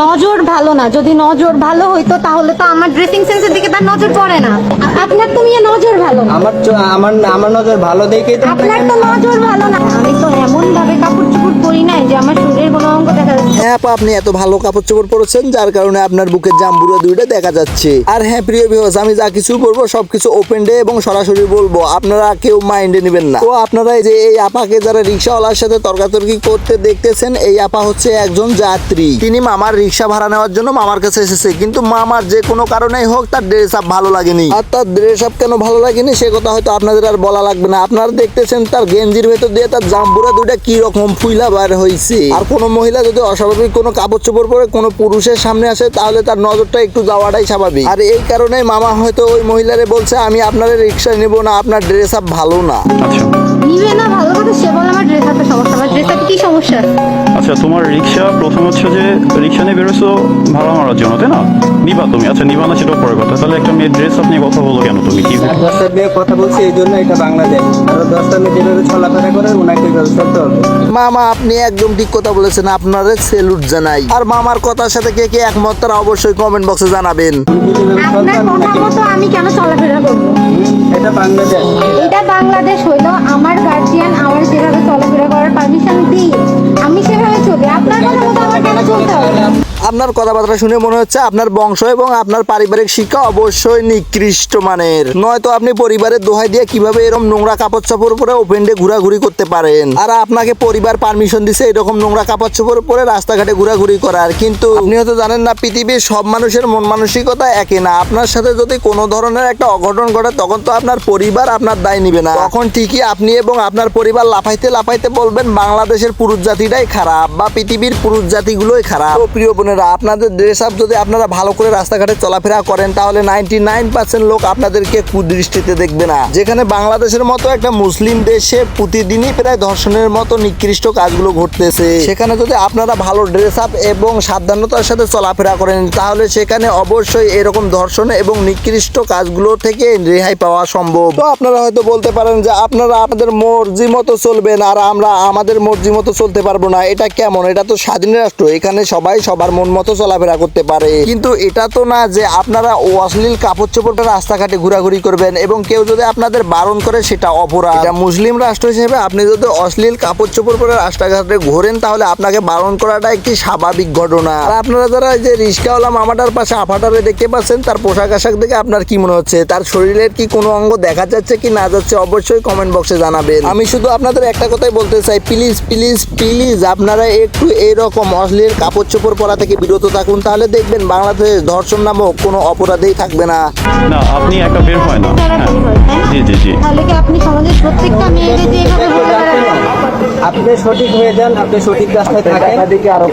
নজর ভালো না যদি নজর ভালো হইতো তাহলে তো আমার ড্রেসিং সেন্সের দিকে তার নজর পড়ে না। আপনার তুমি নজর ভালো না। আমার আমার আমার নজর ভালো দেখে তো আপনার তো নজর ভালো না। আমি তো এমন ভাবে কাপড় চোপড় পরি নাই যে আমার শরীরের কোনো হ্যাঁ আপা, আপনি এত ভালো কাপড় চোপড় পরেছেন, যার কারণে আপনার বুকের জাম্বুরা দুইটা দেখা যাচ্ছে। আর হ্যাঁ প্রিয় ভিউস আমি যা কিছু বলব সবকিছু ওপেন ডে এবং সরাসরি বলব, আপনারা কেউ মাইন্ডে নেবেন না। তো আপনারা যে এই আপাকে যারা রিক্সাওয়ালার সাথে তর্কাতর্কি করতে দেখতেছেন, এই আপা হচ্ছে একজন যাত্রী। তিনি মামার রিক্সা ভাড়া নেওয়ার জন্য মামার কাছে এসেছে, কিন্তু মামার যে কোনো কারণেই হোক তার ড্রেস আপ ভালো লাগেনি। আর তার ড্রেস আপ কেন ভালো লাগেনি, সে কথা হয়তো আপনাদের আর বলা লাগবে না। আপনারা দেখতেছেন তার গেঞ্জির ভেতর দিয়ে তার জাম্বুরা দুটা কি রকম ফুইলা বার হয়েছে আর কোনো মহিলা যদি অস্বাভাবিক কোনো কাপড় চোপড় পরে কোনো পুরুষের সামনে আসে, তাহলে তার নজরটা একটু যাওয়াটাই স্বাভাবিক। আর এই কারণে মামা হয়তো ওই মহিলারে বলছে, আমি আপনার রিক্সা নেব না, আপনার ড্রেস আপ ভালো না। আচ্ছা। নিবে না ভালো কথা সে বলে আমার ড্রেস আপে সমস্যা। আমার ড্রেস আপে কি সমস্যা? আচ্ছা তোমার রিক্সা প্রথম হচ্ছে যে রিক্সা নিয়ে বেরোছো ভাড়া মারার জন্য তাই না? নিবা তুমি। আচ্ছা নিবা না সেটাও পরে কথা। তাহলে একটা মেয়ের ড্রেস আপনি কথা বলো কেন তুমি? কি দশটা মেয়ে কথা বলছি এই জন্য এটা বাংলাদেশ। আর দশটা মেয়ে যেভাবে চলাফেরা করে ওনাকে চলতে হবে। মামা আপনি একদম ঠিক কথা বলেছেন আপনারে সেলুট জানাই। আর মামার কথার সাথে কে কে একমত তারা অবশ্যই কমেন্ট বক্সে জানাবেন। আপনার কথা মতো আমি কেন চলাফেরা করব? এটা বাংলাদেশ। এটা বাংলাদেশ হইল আমার গার্জিয়ান আমার আপনার কথাবার্তা শুনে মনে হচ্ছে আপনার বংশ এবং আপনার পারিবারিক শিক্ষা অবশ্যই নিকৃষ্ট মানের। নয়তো আপনি পরিবারের দোহাই দিয়ে কীভাবে এরকম নোংরা কাপড় চাপড় পরে ওপেন্ডে ঘোরাঘুরি করতে পারেন। আর আপনাকে পরিবার পারমিশন দিছে এরকম নোংরা কাপড় চাপড় পরে রাস্তাঘাটে ঘোরাঘুরি করার। কিন্তু আপনি হয়তো জানেন না, পৃথিবীর সব মানুষের মন মানসিকতা একই না। আপনার সাথে যদি কোনো ধরনের একটা অঘটন ঘটে, তখন তো আপনার পরিবার আপনার দায় নিবে না। তখন ঠিকই আপনি এবং আপনার পরিবার লাফাইতে লাফাইতে বলবেন, বাংলাদেশের পুরুষ জাতিটাই খারাপ বা পৃথিবীর পুরুষ জাতিগুলোই খারাপ। প্রিয় বোনেরা আপনাদের ড্রেস আপ যদি আপনারা ভালো করে রাস্তাঘাটে চলাফেরা করেন, তাহলে নাইনটি নাইন পার্সেন্ট লোক আপনাদেরকে কুদৃষ্টিতে দেখবে না। যেখানে বাংলাদেশের মতো একটা মুসলিম দেশে প্রতিদিনই প্রায় ধর্ষণের মতো নিকৃষ্ট কাজগুলো ঘটতেছে। সেখানে যদি আপনারা ভালো ড্রেস আপ এবং সাবধানতার সাথে চলাফেরা করেন, তাহলে সেখানে অবশ্যই এরকম ধর্ষণ এবং নিকৃষ্ট কাজগুলো থেকে রেহাই পাওয়া সম্ভব। তো আপনারা হয়তো বলতে পারেন যে আপনারা আপনাদের মর্জি মতো চলবেন আর আমরা আমাদের মর্জি মতো চলতে পারব না। এটা কেমন? এটা তো স্বাধীন রাষ্ট্র। এখানে সবাই সবার মন মতো চলাফেরা করতে পারে। কিন্তু এটা তো না যে আপনারা অশ্লীল কাপড় চোপড় পরে রাস্তাঘাটে ঘোরাঘুরি করবেন এবং কেউ যদি আপনাদের বারণ করে সেটা অপরাধ। মুসলিম রাষ্ট্র হিসেবে আপনি যদি অশ্লীল কাপড় চোপড় পরে রাস্তাঘাটে ঘোরেন তাহলে আপনাকে বারণ করাটা একটি স্বাভাবিক ঘটনা। আর আপনারা যারা যে রিস্কাওয়ালা মামাটার পাশে আফাটারে দেখতে পাচ্ছেন, তার পোশাক আশাক দেখে আপনার কি মনে হচ্ছে? তার শরীরের কি কোনো অঙ্গ দেখা যাচ্ছে কি না যাচ্ছে অবশ্যই কমেন্ট বক্সে জানাবেন। আমি শুধু আপনাদের একটা কথাই বলতে চাই প্লিজ প্লিজ প্লিজ আপনারা একটু এরকম অশ্লীল কাপড় চোপড় পরা থেকে বিরত থাকুন তাহলে দেখবেন বাংলাদেশ ধর্ষণ নামক কোনো অপরাধেই থাকবে না। না আপনি একা বের হয় না। হ্যাঁ? জি জি জি। তাহলে কি আপনি সমাজের প্রত্যেকটা মেয়েকে যে এভাবে বলে আপনি সঠিক হয়ে যান আপনি সঠিক রাস্তায় থাকেন। আপনাকে দেখে আরও